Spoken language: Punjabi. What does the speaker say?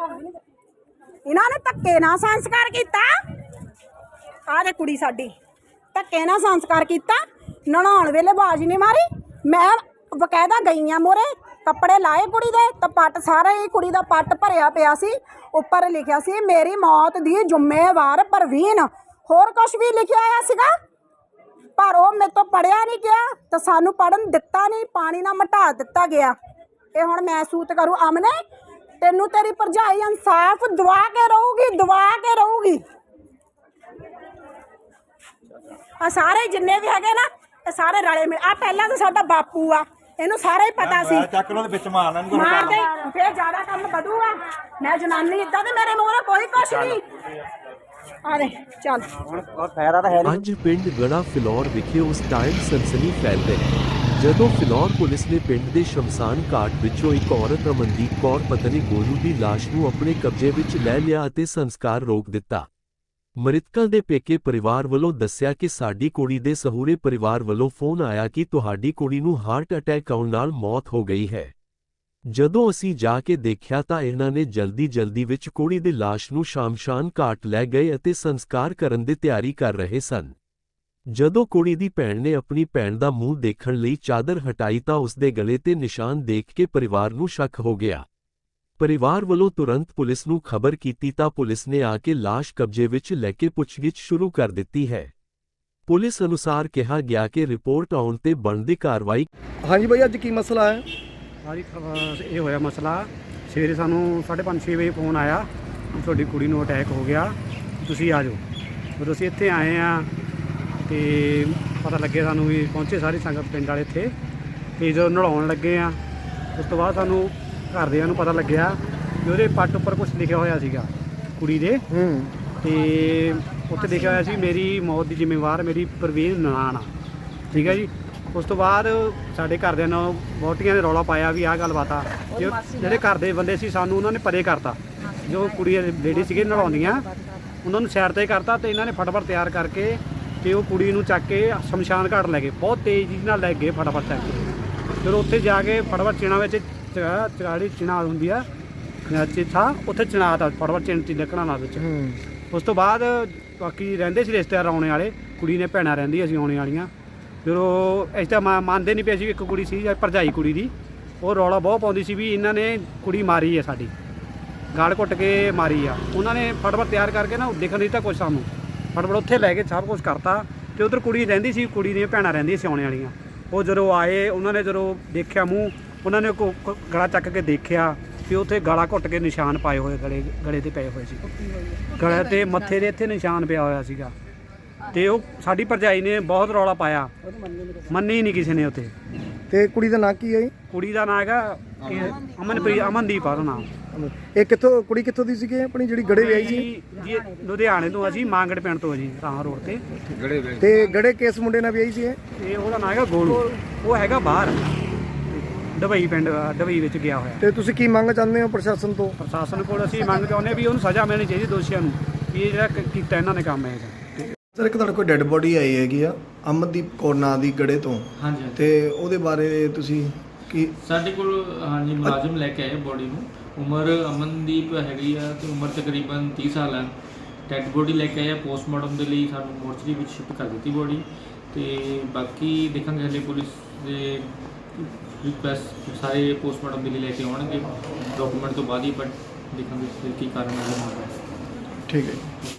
ਇਹਨਾਂ ਨੇ ਧੱਕੇ ਨਾਲ ਸੰਸਕਾਰ ਕੀਤਾ। ਆਹ ਦੇ ਕੁੜੀ ਸਾਡੀ, ਧੱਕੇ ਨਾਲ ਸੰਸਕਾਰ ਕੀਤਾ ਨਹਾਉਣ ਵੇਲੇ ਬਾਜ ਨਹੀਂ ਮਾਰੀ। ਮੈਂ ਬਕਾਇਦਾ ਗਈ ਆ ਮੋਰੇ, ਕੱਪੜੇ ਲਾਏ ਕੁੜੀ ਦੇ, ਤਾਂ ਪੱਟ ਸਾਰੇ ਹੀ ਕੁੜੀ ਦਾ ਪੱਟ ਭਰਿਆ ਪਿਆ ਸੀ। ਉੱਪਰ ਲਿਖਿਆ ਸੀ, ਮੇਰੀ ਮੌਤ ਦੀ ਜ਼ਿੰਮੇਵਾਰ ਪ੍ਰਵੀਨ। ਹੋਰ ਕੁਝ ਵੀ ਲਿਖਿਆ ਆਇਆ ਸੀਗਾ? ਪਰ ਉਹ ਮੇਰੇ ਤੋਂ ਪੜਿਆ ਨਹੀਂ ਗਿਆ, ਤਾਂ ਸਾਨੂੰ ਪੜਨ ਦਿੱਤਾ ਨਹੀਂ, ਪਾਣੀ ਨਾਲ ਮਟਾ ਦਿੱਤਾ ਗਿਆ। ਇਹ ਹੁਣ ਮੈਂ ਸੂਤ ਕਰੂ, ਅਮਨੇ ਤੈਨੂੰ ਤੇਰੀ ਭਰਜਾਈ ਇਨਸਾਫ ਦਵਾ ਕੇ ਰਹੂਗੀ ਦਵਾ ਕੇ ਰਹੂਗੀ। ਆ ਸਾਰੇ ਜਿੰਨੇ ਵੀ ਹੈਗੇ ਨਾ ਇਹ ਸਾਰੇ ਰਲੇ ਮਿਲ ਆ ਪਹਿਲਾਂ ਤਾਂ ਸਾਡਾ ਬਾਪੂ ਆ ਇਹਨੂੰ ਸਾਰਾ ਹੀ ਪਤਾ ਸੀ। ਚੱਕ ਲੋ ਤੇ ਵਿੱਚ ਮਾਰਨਾ ਨਹੀਂ ਮਾਰ ਦੇ ਫੇਰ ਜ਼ਿਆਦਾ ਕੰਮ ਵਧੂਗਾ ਮੈਂ ਜਨਾਨੀ ਇਦਾਂ ਤੇ ਮੇਰੇ ਮੂੰਹ ਨਾਲ ਕੋਈ ਕੁਛ ਨਹੀਂ। ਆ ਦੇ ਚੱਲ। ਅੱਜ ਪਿੰਡ ਗੜਾ ਫਿਲੌਰ ਵਿਖੇ ਉਸ ਟਾਈਮ ਸਨਸਨੀ ਫੈਲ ਗਈ ਜਦੋਂ ਫਿਲੌਰ ਪੁਲਿਸ ਨੇ ਪਿੰਡ ਦੇ ਸ਼ਮਸ਼ਾਨ ਘਾਟ ਵਿੱਚੋਂ ਇੱਕ ਔਰਤ ਰਮਨਦੀਪ ਕੌਰ ਪਤਨੀ ਗੋਲੂ ਦੀ ਲਾਸ਼ ਨੂੰ ਆਪਣੇ ਕਬਜ਼ੇ ਵਿੱਚ ਲੈ ਲਿਆ ਅਤੇ ਸੰਸਕਾਰ ਰੋਕ ਦਿੱਤਾ। ਮ੍ਰਿਤਕਾਂ ਦੇ ਪੇਕੇ ਪਰਿਵਾਰ ਵੱਲੋਂ ਦੱਸਿਆ ਕਿ ਸਾਡੀ ਕੁੜੀ ਦੇ ਸਹੂਰੇ ਪਰਿਵਾਰ ਵੱਲੋਂ ਫੋਨ ਆਇਆ ਕਿ ਤੁਹਾਡੀ ਕੁੜੀ ਨੂੰ ਹਾਰਟ ਅਟੈਕ ਆਉਣ ਨਾਲ ਮੌਤ ਹੋ ਗਈ ਹੈ। ਜਦੋਂ ਅਸੀਂ ਜਾ ਕੇ ਦੇਖਿਆ ਤਾਂ ਇਹਨਾਂ ਨੇ ਜਲਦੀ-ਜਲਦੀ ਵਿੱਚ ਕੁੜੀ ਦੀ ਲਾਸ਼ ਨੂੰ ਸ਼ਾਮਸ਼ਾਨ ਘਾਟ ਲੈ ਗਏ ਅਤੇ ਸੰਸਕਾਰ ਕਰਨ ਦੀ ਤਿਆਰੀ ਕਰ ਰਹੇ ਸਨ। ਜਦੋਂ ਕੁੜੀ ਦੀ ਭੈਣ ਨੇ ਆਪਣੀ ਭੈਣ ਦਾ ਮੂੰਹ ਦੇਖਣ ਲਈ ਚਾਦਰ ਹਟਾਈ ਤਾਂ ਉਸ ਦੇ ਗਲੇ ਤੇ ਨਿਸ਼ਾਨ ਦੇਖ ਕੇ ਪਰਿਵਾਰ ਨੂੰ ਸ਼ੱਕ ਹੋ ਗਿਆ। ਪਰਿਵਾਰ ਵੱਲੋਂ ਤੁਰੰਤ ਪੁਲਿਸ ਨੂੰ ਖਬਰ ਕੀਤੀ ਤਾਂ ਪੁਲਿਸ ਨੇ ਆ ਕੇ ਲਾਸ਼ ਕਬਜ਼ੇ ਵਿੱਚ ਲੈ ਕੇ ਪੁੱਛਗਿੱਛ ਸ਼ੁਰੂ ਕਰ ਦਿੱਤੀ ਹੈ। ਪੁਲਿਸ ਅਨੁਸਾਰ ਕਿਹਾ ਗਿਆ ਕਿ ਰਿਪੋਰਟ ਆਉਣ ਤੇ ਬਣਦੀ ਕਾਰਵਾਈ ਹਾਂਜੀ ਭਾਈ ਅੱਜ ਕੀ ਮਸਲਾ ਹੈ? ਸਾਰੀ ਖਬਰ ਇਹ ਹੋਇਆ ਮਸਲਾ। ਸਵੇਰੇ ਸਾਨੂੰ 5:30 ਛੇ ਵਜੇ ਫੋਨ ਆਇਆ ਤੁਹਾਡੀ ਕੁੜੀ ਨੂੰ ਅਟੈਕ ਹੋ ਗਿਆ। ਤੁਸੀਂ ਆ ਜਾਓ। ਜਦੋਂ ਅਸੀਂ ਇੱਥੇ ਆਏ ਆ ਤੇ ਪਤਾ ਲੱਗੇ ਸਾਨੂੰ ਵੀ ਪਹੁੰਚੇ ਸਾਰੀ ਸੰਗਤ ਪਿੰਡ ਵਾਲੇ ਇੱਥੇ। ਤੇ ਜਦੋਂ ਨਲਾਉਣ ਲੱਗੇ ਆ ਉਸ ਤੋਂ ਬਾਅਦ ਸਾਨੂੰ ਘਰਦਿਆਂ ਨੂੰ ਪਤਾ ਲੱਗਿਆ ਕਿ ਉਹਦੇ ਪੱਟ ਉੱਪਰ ਕੁਝ ਲਿਖਿਆ ਹੋਇਆ ਸੀਗਾ ਕੁੜੀ ਦੇ। ਹੂੰ। ਤੇ ਉੱਥੇ ਲਿਖਿਆ ਹੋਇਆ ਸੀ ਮੇਰੀ ਮੌਤ ਦੀ ਜ਼ਿੰਮੇਵਾਰ ਮੇਰੀ ਪ੍ਰਵੀਨ ਨਨਾਣ ਆ। ਠੀਕ ਹੈ ਜੀ? ਉਸ ਤੋਂ ਬਾਅਦ ਸਾਡੇ ਘਰਦਿਆਂ ਨੇ ਵੋਟੀਆਂ ਨੇ ਰੌਲਾ ਪਾਇਆ ਵੀ ਆਹ ਗੱਲ ਬਾਤਾ ਜਿਹੜੇ ਘਰ ਦੇ ਬੰਦੇ ਸੀ ਸਾਨੂੰ ਉਹਨਾਂ ਨੇ ਪਰੇ ਕਰਤਾ। ਜੋ ਕੁੜੀ ਲੇਡੀ ਸੀਗੇ ਨਲਾਉਂਦੀਆਂ ਉਹਨਾਂ ਨੂੰ ਸਾਈਡ ਤੇ ਕਰਤਾ ਤੇ ਇਹਨਾਂ ਨੇ ਫਟਾਫਟ ਤਿਆਰ ਕਰਕੇ ਤੇ ਉਹ ਕੁੜੀ ਨੂੰ ਚੱਕ ਕੇ ਸ਼ਮਸ਼ਾਨ ਘਾਟ ਲੈ ਗਏ। ਬਹੁਤ ਤੇਜ਼ੀ ਨਾਲ ਲੈ ਗਏ ਫਟਾਫਟ ਚੱਕ ਕੇ। ਫਿਰ ਉੱਥੇ ਜਾ ਕੇ ਫਟਾਫਟ ਚਿਣਾ ਵਿੱਚ ਚਗਾ ਚਗਾੜੀ ਚਿਣਾ ਹੁੰਦੀ ਆ ਚਿੱਠਾ ਉੱਥੇ ਚਿਣਾ ਤਾ ਫਟਾਫਟ ਚਿਣ ਤੀ ਲੱਕੜਾਂ ਨਾਲ ਵਿੱਚ। ਉਸ ਤੋਂ ਬਾਅਦ ਬਾਕੀ ਰਹਿੰਦੇ ਸੀ ਰਿਸ਼ਤੇਦਾਰ ਆਉਣੇ ਵਾਲੇ ਕੁੜੀ ਨੇ ਭੈਣਾਂ ਰਹਿੰਦੀਆਂ ਸੀ ਆਉਣੇ ਵਾਲੀਆਂ। ਜਦੋਂ ਅਸੀਂ ਤਾਂ ਮਾ- ਮੰਨਦੇ ਨਹੀਂ ਪਏ ਸੀ ਇੱਕ ਕੁੜੀ ਸੀ ਭਰਜਾਈ ਕੁੜੀ ਦੀ। ਉਹ ਰੌਲਾ ਬਹੁਤ ਪਾਉਂਦੀ ਸੀ ਵੀ ਇਹਨਾਂ ਨੇ ਕੁੜੀ ਮਾਰੀ ਹੈ ਸਾਡੀ। ਗਾਲ ਘੁੱਟ ਕੇ ਮਾਰੀ ਆ। ਉਹਨਾਂ ਨੇ ਫਟਾਫਟ ਤਿਆਰ ਕਰਕੇ ਨਾ ਦੇਖਣ ਨਹੀਂ ਤਾਂ ਕੁਝ ਸਾਨੂੰ। ਫਟਾਫਟ ਉੱਥੇ ਲੈ ਕੇ ਸਭ ਕੁਝ ਕਰਤਾ ਤੇ ਉਧਰ ਕੁੜੀ ਰਹਿੰਦੀ ਸੀ ਕੁੜੀ ਦੀਆਂ ਭੈਣਾਂ ਰਹਿੰਦੀਆਂ ਸੀ ਆਉਣੇ ਵਾਲੀਆਂ। ਉਹ ਜਦੋਂ ਆਏ ਉਹਨਾਂ ਨੇ ਜਦੋਂ ਦੇਖਿਆ ਮੂੰਹ ਉਹਨਾਂ ਨੇ ਕੋ- ਕੋ- ਗਲਾ ਚੱਕ ਕੇ ਦੇਖਿਆ ਤੇ ਉੱਥੇ ਗਾਲਾ ਘੁੱਟ ਕੇ ਨਿਸ਼ਾਨ ਪਾਏ ਹੋਏ ਗਲੇ ਗਲੇ ਤੇ ਪਏ ਹੋਏ ਸੀ। ਗਲੇ ਤੇ ਮੱਥੇ ਦੇ ਇੱਥੇ ਨਿਸ਼ਾਨ ਪਿਆ ਹੋਇਆ ਸੀਗਾ। ਤੇ ਉਹ ਸਾਡੀ ਭਰਜਾਈ ਨੇ ਬਹੁਤ ਰੌਲਾ ਪਾਇਆ। ਮੰਨੀ ਨਹੀਂ ਕਿਸੇ ਨੇ ਉੱਥੇ। ਤੇ ਕੁੜੀ ਦਾ ਨਾਂ ਕੀ ਹੈ? ਕੁੜੀ ਦਾ ਨਾਂ ਹੈਗਾ ਅਮਨਪ੍ਰੀਤ ਅਮਨਦੀਪ ਆ ਉਹਦਾ ਨਾਮ। ਇਹ ਕਿੱਥੋਂ ਕੁੜੀ ਕਿੱਥੋਂ ਦੀ ਸੀਗੀ ਆਪਣੀ ਜਿਹੜੀ ਗੜੇ ਵਿਆਹੀ ਸੀ? ਜੀ ਲੁਧਿਆਣੇ ਤੋਂ ਅਸੀਂ ਮਾਂਗੜ ਪਿੰਡ ਤੋਂ ਆ ਜੀ ਰਾਹ ਰੋਡ ਤੇ। ਤੇ ਗੜੇ ਕਿਸ ਮੁੰਡੇ ਨਾਲ ਵਿਆਹੀ ਸੀ ਇਹ? ਤੇ ਉਹਦਾ ਨਾਂ ਹੈਗਾ ਗੋਲੂ। ਉਹ ਹੈਗਾ ਬਾਹਰ। ਦੁਬਈ ਪਿੰਡ ਦੁਬਈ ਵਿੱਚ ਗਿਆ ਹੋਇਆ। ਤੇ ਤੁਸੀਂ ਕੀ ਮੰਗ ਚਾਹੁੰਦੇ ਹੋ ਪ੍ਰਸ਼ਾਸਨ ਤੋਂ? ਪ੍ਰਸ਼ਾਸਨ ਕੋਲ ਅਸੀਂ ਮੰਗ ਚਾਹੁੰਦੇ ਵੀ ਉਹਨੂੰ ਸਜ਼ਾ ਮਿਲਣੀ ਚਾਹੀਦੀ ਦੋਸ਼ੀਆਂ ਨੂੰ ਵੀ ਇਹ ਜਿਹੜਾ ਕ- ਕੀਤਾ ਇਹਨਾਂ ਨੇ ਕੰਮ ਹੈ ਇਹਦਾ ਸਰ ਇੱਕ ਤੁਹਾਡੇ ਕੋਲ ਡੈੱਡ ਬੋਡੀ ਆਈ ਹੈਗੀ ਆ ਅਮਨਦੀਪ ਕੌਰ ਨਾਂ ਦੀ ਗੜੇ ਤੋਂ। ਹਾਂਜੀ। ਤੇ ਉਹਦੇ ਬਾਰੇ ਤੁਸੀਂ ਕੀ ਸਾਡੇ ਕੋਲ ਹਾਂਜੀ ਮੁਲਾਜ਼ਮ ਲੈ ਕੇ ਆਏ ਬੋਡੀ ਨੂੰ। ਉਮਰ ਅਮਨਦੀਪ ਹੈਗੀ ਆ ਤੇ ਉਮਰ ਤਕਰੀਬਨ 30 ਸਾਲ ਹੈ ਡੈਡ ਬੋਡੀ ਲੈ ਕੇ ਆਏ ਪੋਸਟਮਾਰਟਮ ਦੇ ਲਈ ਸਾਨੂੰ ਮੋਰਚਰੀ ਵਿੱਚ ਸ਼ਿਫਟ ਕਰ ਦਿੱਤੀ ਬੋਡੀ ਤੇ ਬਾਕੀ ਦੇਖਾਂਗੇ ਹਲੇ ਪੁਲਿਸ ਦੇ ਰਿਕੁਐਸਟ ਸਾਰੇ ਪੋਸਟਮਾਰਟਮ ਦੇ ਲਈ ਲੈ ਕੇ ਆਉਣਗੇ। ਡਾਕੂਮੈਂਟ ਤੋਂ ਬਾਅਦ ਹੀ ਬਟ ਦੇਖਾਂਗੇ ਫਿਰ ਕੀ ਕਾਰਨ ਹੈ। ਠੀਕ ਹੈ ਜੀ।